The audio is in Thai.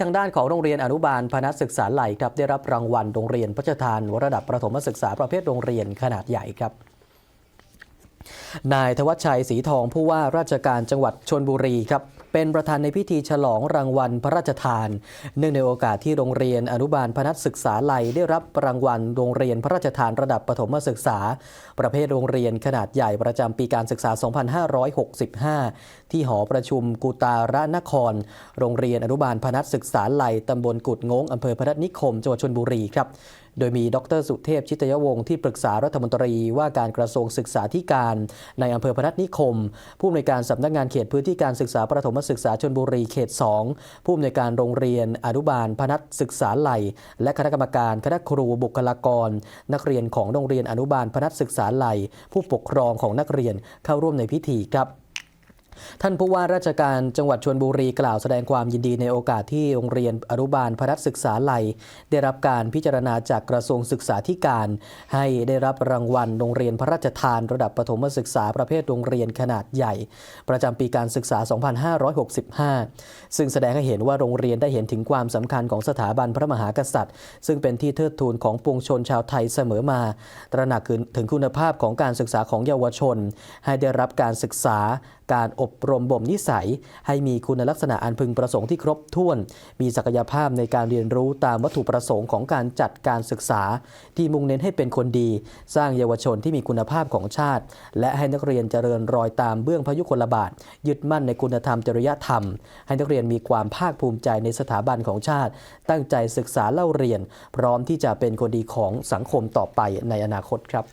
ทางด้านของโรงเรียนอนุบาลพนัสศึกษาไหลครับได้รับรางวัลโรงเรียนพระราชทานระดับประถมศึกษาประเภทโรงเรียนขนาดใหญ่ครับ นายธวัชชัยศรีทองผู้ว่าราชการจังหวัดชนบุรีครับเป็นประธานในพิธีฉลองรางวัลพระราชทาน เนื่องในโอกาสที่โรงเรียนอนุบาลพนัสศึกษาไหลได้รับรางวัลโรงเรียนพระราชทานระดับประถมศึกษา ประเภทโรงเรียนขนาดใหญ่ประจำปีการศึกษา 2565 ที่หอประชุมกุตาระนคร โรงเรียนอนุบาลพนัสศึกษาไหลตำบลกุดงงอำเภอพนัสนิคมจังหวัดชลบุรีครับ โดยมีดรสุเทพชิตยวงศ์ที่ปรึกษารัฐมนตรีว่าการกระทรวงศึกษาธิการในอำเภอพนัสนิคม ผู้อำนวยการสำนักงานเขตพื้นที่การศึกษาประถมศึกษาชลบุรีเขต 2 ผู้อำนวยการโรงเรียนอนุบาลพนัสศึกษาไหลและคณะกรรมการคณะครูบุคลากร นักเรียนของโรงเรียนอนุบาลพนัสศึกษาไหลผู้ปกครองของนักเรียนเข้าร่วมในพิธีครับ ท่านผู้ว่าราชการจังหวัดชลบุรีกล่าวแสดงความยินดีในโอกาสที่โรงเรียนอนุบาลพนัสศึกษาไหลได้รับการพิจารณาจากกระทรวงศึกษาธิการ ให้ได้รับรางวัลโรงเรียนพระราชทานระดับประถมศึกษาประเภทโรงเรียนขนาดใหญ่ ประจำปีการศึกษา 2565 ซึ่งแสดงให้เห็นว่าโรงเรียนได้เห็นถึงความสำคัญของสถาบันพระมหากษัตริย์ ซึ่งเป็นที่เทิดทูนของปวงชนชาวไทยเสมอมา ตระหนักถึงคุณภาพของการศึกษาของเยาวชน ให้ได้รับการศึกษาการอบรมบ่มนิสัย ให้มีคุณลักษณะอันพึงประสงค์ที่ครบถ้วน มีศักยภาพในการเรียนรู้ตามวัตถุประสงค์ของการจัดการศึกษา ที่มุ่งเน้นให้เป็นคนดี สร้างเยาวชนที่มีคุณภาพของชาติ และให้นักเรียนเจริญรอยตามเบื้องพยุคลบาท ยึดมั่นในคุณธรรมจริยธรรม ให้นักเรียนมีความภาคภูมิใจในสถาบันของชาติ ตั้งใจศึกษาเล่าเรียน พร้อมที่จะเป็นคนดีของสังคมต่อไปในอนาคตครับ